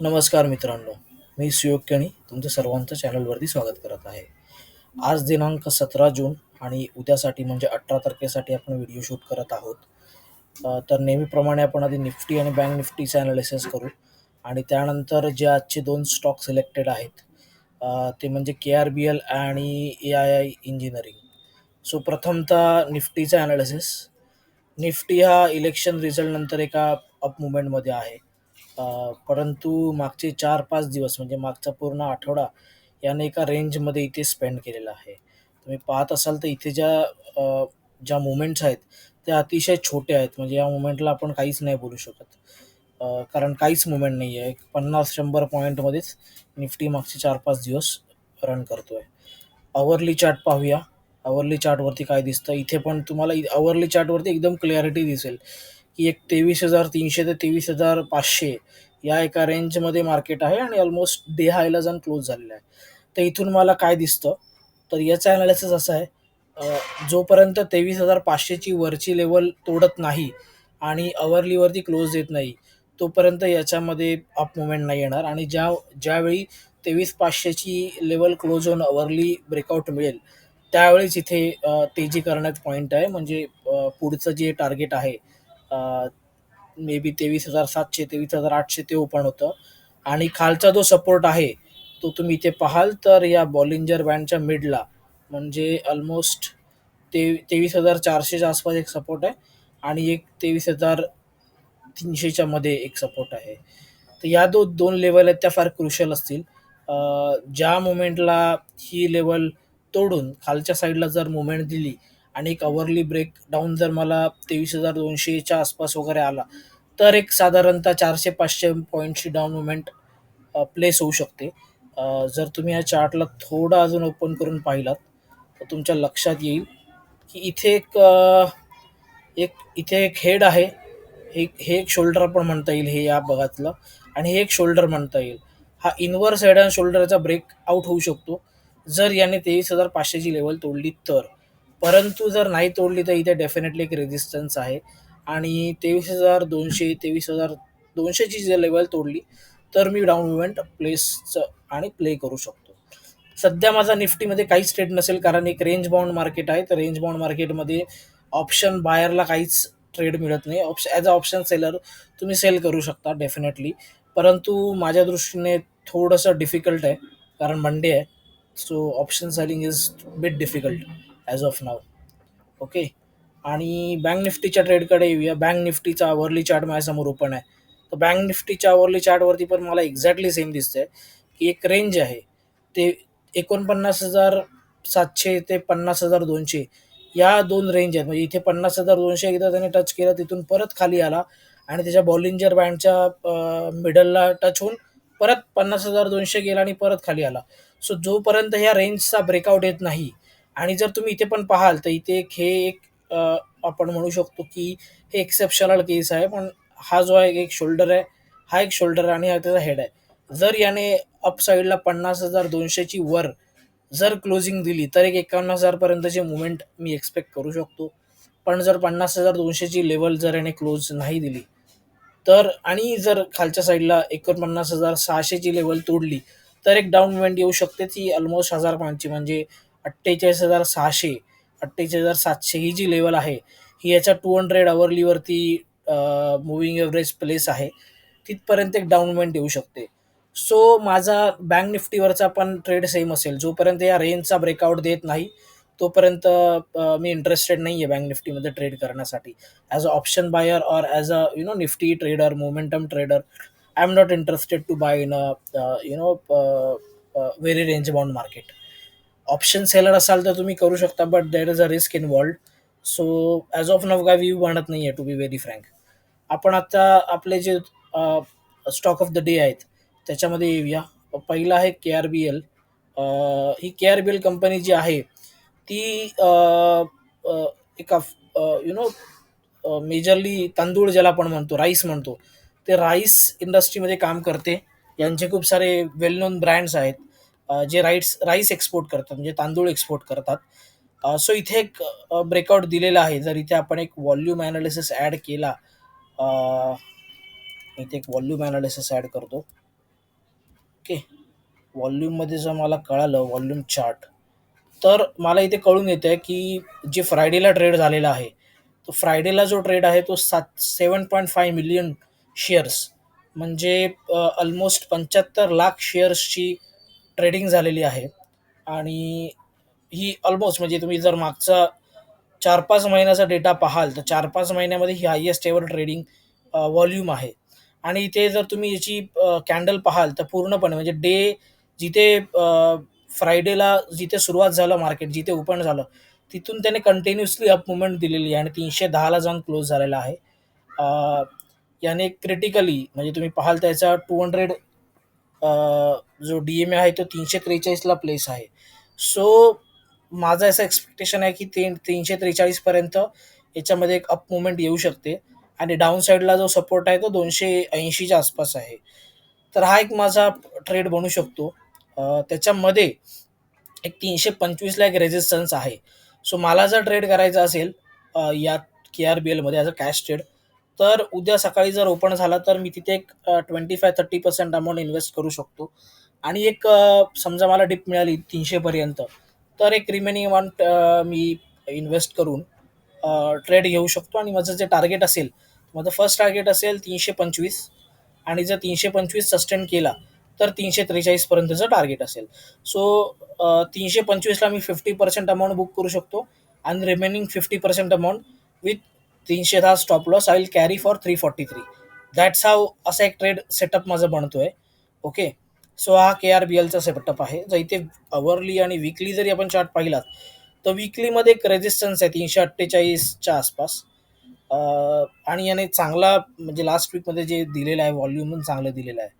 नमस्कार मित्रांनो मी सुयोग तुमच्या तुमचं सर्वांचं चॅनलवरती स्वागत करत आहे. आज दिनांक सतरा जून आणि उद्यासाठी म्हणजे अठरा तारखेसाठी आपण व्हिडिओ शूट करत आहोत. तर नेहमीप्रमाणे आपण आधी निफ्टी आणि बँक निफ्टीचं ॲनालिसिस करू आणि त्यानंतर जे आजचे दोन स्टॉक सिलेक्टेड आहेत ते म्हणजे के आर बी एल आणि A I I engineering so प्रथमतः निफ्टीचं ॲनालिसिस निफ्टी हा इलेक्शन रिझल्टनंतर एका अप मुवमेंटमध्ये आहे. परंतु मागचे चार पाच दिवस म्हणजे मागचा पूर्ण आठवडा याने एका रेंजमध्ये इथे स्पेंड केलेला आहे. तुम्ही पाहत असाल तर इथे ज्या ज्या मुवमेंट्स आहेत त्या अतिशय छोट्या आहेत. म्हणजे या मुमेंटला आपण काहीच नाही बोलू शकत. कारण काहीच मुवमेंट नाही आहे एक पन्नास शंभर पॉईंटमध्येच निफ्टी मागचे चार पाच दिवस रन करतोय. अवरली चार्ट पाहूया. अवरली चार्टवरती काय दिसतं? इथे पण तुम्हाला अवरली चार्टवरती एकदम क्लॅरिटी दिसेल. की एक तेवीस हजार तीनशे ते तेवीस हजार पाचशे या एका रेंजमध्ये मार्केट आहे आणि ऑलमोस्ट डे हायला जाऊन क्लोज झालेलं आहे. तर इथून मला काय दिसतं? तर याचं ॲनालिसिस असं आहे जोपर्यंत तेवीस हजार पाचशेची वरची लेवल तोडत नाही आणि अवरलीवरती क्लोज देत नाही तोपर्यंत याच्यामध्ये अप मुवमेंट नाही येणार आणि ज्या ज्यावेळी तेवीस पाचशेची लेवल क्लोज होऊन अवरली ब्रेकआउट मिळेल त्यावेळेस इथे तेजी करण्यात पॉईंट आहे. म्हणजे पुढचं जे टार्गेट आहे मे बी तेवीस हजार सातशे तेवीस हजार आठशे ते ओपन होतं. आणि खालचा जो सपोर्ट आहे तो तुम्ही इथे पाहाल तर या बॉलिंजर बँडच्या मिडला म्हणजे ऑलमोस्ट ते तेवीस हजार चारशेच्या आसपास एक सपोर्ट आहे आणि एक तेवीस हजार तीनशेच्या मध्ये एक सपोर्ट आहे. तर या दो दोन लेवल आहेत त्या फार क्रुशल असतील. ज्या मुमेंटला ही लेवल तोडून खालच्या साईडला जर मुवमेंट दिली आणि एक अवरली ब्रेक डाऊन जर मला तेवीस हजार दोनशेच्या आसपास वगैरे आला तर एक साधारणतः चारशे पाचशे पॉईंटची डाऊन मुवमेंट प्लेस होऊ शकते. जर तुम्ही या चार्टला थोडं अजून ओपन करून पाहिलात तर तुमच्या लक्षात येईल की इथे एक एक इथे एक हेड आहे. हे हे एक शोल्डर पण म्हणता येईल हे या भागातलं आणि हे एक शोल्डर म्हणता येईल. हा इनवर्स हेड अँड शोल्डरचा ब्रेक आउट होऊ शकतो. जर याने तेवीस हजार पाचशेची लेवल तोडली तर. परंतु जर नाही तोडली तर इथे डेफिनेटली एक रेजिस्टन्स आहे. आणि तेवीस हजार दोनशे तेवीस हजार दोनशेची जर लेवल तोडली तर मी डाऊन मुवमेंट प्लेसचं आणि प्ले करू शकतो. सध्या माझा निफ्टीमध्ये काहीच ट्रेड नसेल कारण एक रेंज बाउंड मार्केट आहे. तर रेंज बाउंड मार्केटमध्ये ऑप्शन बायरला काहीच ट्रेड मिळत नाही. Op as a option seller तुम्ही सेल करू शकता डेफिनेटली परंतु माझ्या दृष्टीने थोडंसं डिफिकल्ट आहे कारण मंडे आहे. So option selling is bit difficult as of now okay आणि बँक निफ्टीच्या ट्रेडकडे येऊया. बँक निफ्टीचा आवरली चार्ट माझ्यासमोर ओपन आहे. तर बँक निफ्टीच्या आवरली चार्टवरती पण मला एक्झॅक्टली सेम दिसतंय. की एक रेंज आहे. ते एकोणपन्नास हजार सातशे ते पन्नास हजार दोनशे या दोन रेंज आहेत. म्हणजे इथे पन्नास हजार दोनशे एकदा त्याने टच केलं तिथून परत खाली आला आणि त्याच्या बॉलिंजर बँडच्या मिडलला टच होऊन परत पन्नास हजार दोनशे गेला आणि परत खाली आला. सो जोपर्यंत ह्या रेंजचा ब्रेकआउट येत नाही आणि जर तुम्ही इथे पण पाहाल तर इथे एक हे एक अ, आपण म्हणू शकतो की हे एक्सेप्शनल केस आहे. पण हा जो आहे एक शोल्डर आहे हा एक शोल्डर आणि हा त्याचा हेड आहे. जर याने अप साईडला पन्नास हजार दोनशेची वर जर क्लोजिंग दिली तर एक एकावन्न हजारपर्यंतची मुवमेंट मी एक्सपेक्ट करू शकतो. पण जर पन्नास हजार दोनशेची लेवल जर याने क्लोज नाही दिली तर आणि जर खालच्या साईडला एकोणपन्नास हजार सहाशेची लेवल तोडली तर एक डाऊन मुवमेंट येऊ शकते ती ऑलमोस्ट हजार पाचची म्हणजे अठ्ठेचाळीस हजार सहाशे अठ्ठेचाळीस हजार सातशे ही जी लेवल आहे ही याच्या टू हंड्रेड अवरलीवरती मुव्हिंग एव्हरेज प्लेस आहे. तिथपर्यंत एक डाऊन मुवमेंट येऊ शकते. सो माझा बँक निफ्टीवरचा पण ट्रेड सेम असेल. जोपर्यंत या रेंजचा ब्रेकआउट देत नाही तोपर्यंत मी इंटरेस्टेड नाही आहे बँक निफ्टीमध्ये ट्रेड करण्यासाठी as a option buyer or as a you know Nifty trader momentum trader I am not interested to buy in a you know very range bound market option seller असाल तर तुम्ही करू शकता but there is a risk involved so as of now काय view म्हणत नाही आहे to be very frank आपण आता आपले जे स्टॉक ऑफ द डे आहेत त्याच्यामध्ये येऊया. पहिला आहे के आर बी एल ही K R B L company जी आहे ती एका यु नो मेजरली तांदूळ ज्याला आपण म्हणतो राईस म्हणतो ते राईस इंडस्ट्रीमध्ये काम करते. यांचे खूप सारे वेल नोन ब्रँड्स आहेत. जे राईट्स राईस एक्सपोर्ट करतात म्हणजे तांदूळ एक्सपोर्ट करतात. सो इथे एक ब्रेकआउट दिलेला आहे. जर इथे आपण एक व्हॉल्यूम ॲनालिसिस ॲड केला इथे एक व्हॉल्यूम ॲनालिसिस ॲड करतो. ओके व्हॉल्यूममध्ये जर मला कळालं व्हॉल्यूम चार्ट तर मला इथे कळून येतं आहे की जे फ्रायडेला ट्रेड झालेला आहे तो फ्रायडेला जो ट्रेड आहे तो सात seven point five million shares म्हणजे ऑलमोस्ट पंच्याहत्तर लाख शेअर्सची ट्रेडिंग झालेली आहे. आणि ही ऑलमोस्ट म्हणजे तुम्ही जर मागचा चार पाच महिन्याचा डेटा पाहाल तर चार पाच महिन्यामध्ये ही हायेस्ट एवर ट्रेडिंग व्हॉल्यूम आहे. आणि इथे जर तुम्ही याची कॅन्डल पाहाल तर पूर्णपणे म्हणजे डे जिथे फ्रायडेला जिथे सुरुवात झालं मार्केट जिथे ओपन झालं तिथून त्याने कंटिन्युअसली अप मुवमेंट दिलेली आहे आणि तीनशे दहाला जाऊन क्लोज झालेला आहे. याने क्रिटिकली म्हणजे तुम्ही पाहाल त्याचा टू हंड्रेड जो डी एम ए आहे तो तीनशे त्रेचाळीसला प्लेस आहे. सो माझं असं एक्सपेक्टेशन आहे की तीन तीनशे त्रेचाळीसपर्यंत याच्यामध्ये एक अप मुवमेंट येऊ शकते. आणि डाऊन साईडला जो सपोर्ट आहे तो दोनशे ऐंशीच्या आसपास आहे. तर हा एक माझा ट्रेड बनू शकतो. त्याच्यामध्ये एक तीनशे पंचवीसला एक रेजिस्टन्स आहे. सो मला जर ट्रेड करायचा असेल या के आर बी एलमध्ये ॲज अ कॅश ट्रेड तर उद्या सकाळी जर ओपन झाला तर मी तिथे एक twenty five thirty percent amount invest करू शकतो. आणि एक समजा मला डिप मिळाली तीनशेपर्यंत तर एक रिमेनिंग अमाऊंट मी इन्व्हेस्ट करून ट्रेड घेऊ शकतो. आणि माझं जे टार्गेट असेल माझं फर्स्ट टार्गेट असेल तीनशे पंचवीस आणि जर तीनशे पंचवीस सस्टेन केला तर तीनशे त्रेचाळीसपर्यंतचं टार्गेट असेल. सो तीनशे पंचवीसला मी फिफ्टी पर्सेंट अमाऊंट बुक करू शकतो आणि remaining fifty percent amount with तीनशे दहा stop loss I will carry for three forty three that's how असा एक ट्रेड सेटअप माझं बनतो आहे ओके सो हा के आर बी एलचा सेटअप आहे जर इथे अवरली आणि विकली जरी आपण चार्ट पाहिलात तर विकलीमध्ये एक रेजिस्टन्स आहे तीनशे अठ्ठेचाळीसच्या आसपास. आणि याने चांगला म्हणजे लास्ट वीकमध्ये जे दिलेलं आहे व्हॉल्यूम पण चांगलं दिलेलं आहे.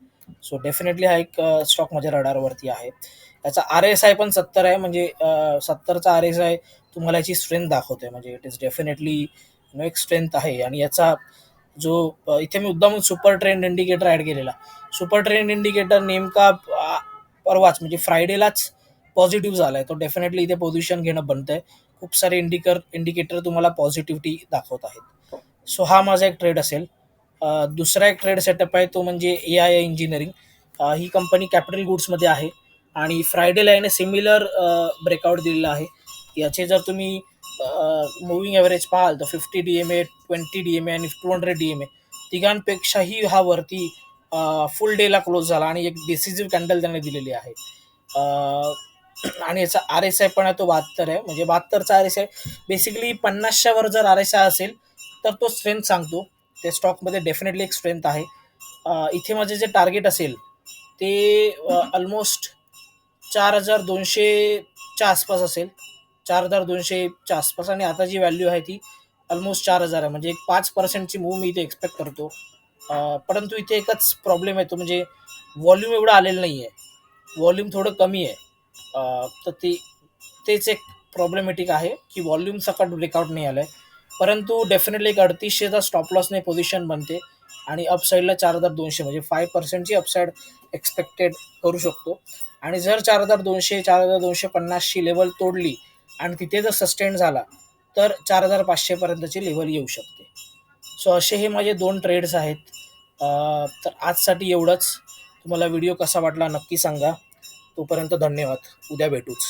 सो डेफिनेटली हा एक स्टॉक माझ्या रडारवरती आहे. याचा आर एस आय पण सत्तर आहे म्हणजे सत्तरचा आर एस आय तुम्हाला याची स्ट्रेंथ दाखवते म्हणजे इट इज डेफिनेटली एक स्ट्रेंथ आहे. आणि याचा जो इथे मी मुद्दामून सुपर ट्रेंड इंडिकेटर ॲड केलेला. सुपर ट्रेंड इंडिकेटर नेमका परवाच म्हणजे फ्रायडेलाच पॉझिटिव्ह झाला आहे तो डेफिनेटली इथे पोझिशन घेणं बनतं आहे खूप सारे इंडिकर इंडिकेटर तुम्हाला पॉझिटिव्हिटी दाखवत आहेत. सो हा माझा एक ट्रेड असेल. दुसरा एक ट्रेड सेटअप आहे तो म्हणजे ए आय इंजिनिअरिंग ही कंपनी कॅपिटल गुड्समध्ये आहे. आणि फ्रायडेला याने सिमिलर ब्रेकआउट दिलेला आहे. याचे जर तुम्ही मुव्हिंग ॲव्हरेज पाहाल तर fifty D M A twenty D M A आणि two hundred D M A तिघांपेक्षाही हा वरती फुल डेला क्लोज झाला आणि एक डिसिजिव्ह कॅन्डल त्याने दिलेली आहे. आणि याचा आर एस आय पण आहे तो बहात्तर आहे. म्हणजे बहात्तरचा आर एस आय बेसिकली पन्नासच्या वर जर आर एस आय असेल तर तो स्ट्रेंथ सांगतो. त्या स्टॉकमध्ये डेफिनेटली एक स्ट्रेंथ आहे. इथे माझे जे टार्गेट असेल ते ऑलमोस्ट चार हजार दोनशेच्या आसपास असेल. चार हजार दोनशेच्या आसपास आणि आता जी व्हॅल्यू आहे ती ऑलमोस्ट चार हजार आहे. म्हणजे एक पाच पर्सेंटची मूव मी इथे एक्सपेक्ट करतो. परंतु इथे एकच प्रॉब्लेम येतो. म्हणजे व्हॉल्यूम एवढं आलेलं नाही आहे व्हॉल्यूम थोडं कमी आहे. तर ते तेच एक प्रॉब्लेमॅटिक आहे की व्हॉल्यूम सकट ब्रेकआउट नाही आलं आहे परंतु डेफिनेटली एक अडतीसशेचा स्टॉप लॉसने पोझिशन बनते आणि अपसाईडला चार हजार दोनशे म्हणजे फाय पर्सेंटची अपसाईड एक्सपेक्टेड करू शकतो. आणि जर चार हजार दोनशे चार हजार दोनशे पन्नासची लेवल तोडली आणि तिथे जर सस्टेन झाला तर चार हजार पाचशेपर्यंतची लेवल येऊ शकते. सो असे हे माझे दोन ट्रेड्स आहेत. तर आजसाठी एवढंच. तुम्हाला व्हिडिओ कसा वाटला नक्की सांगा. तोपर्यंत धन्यवाद. उद्या भेटूच.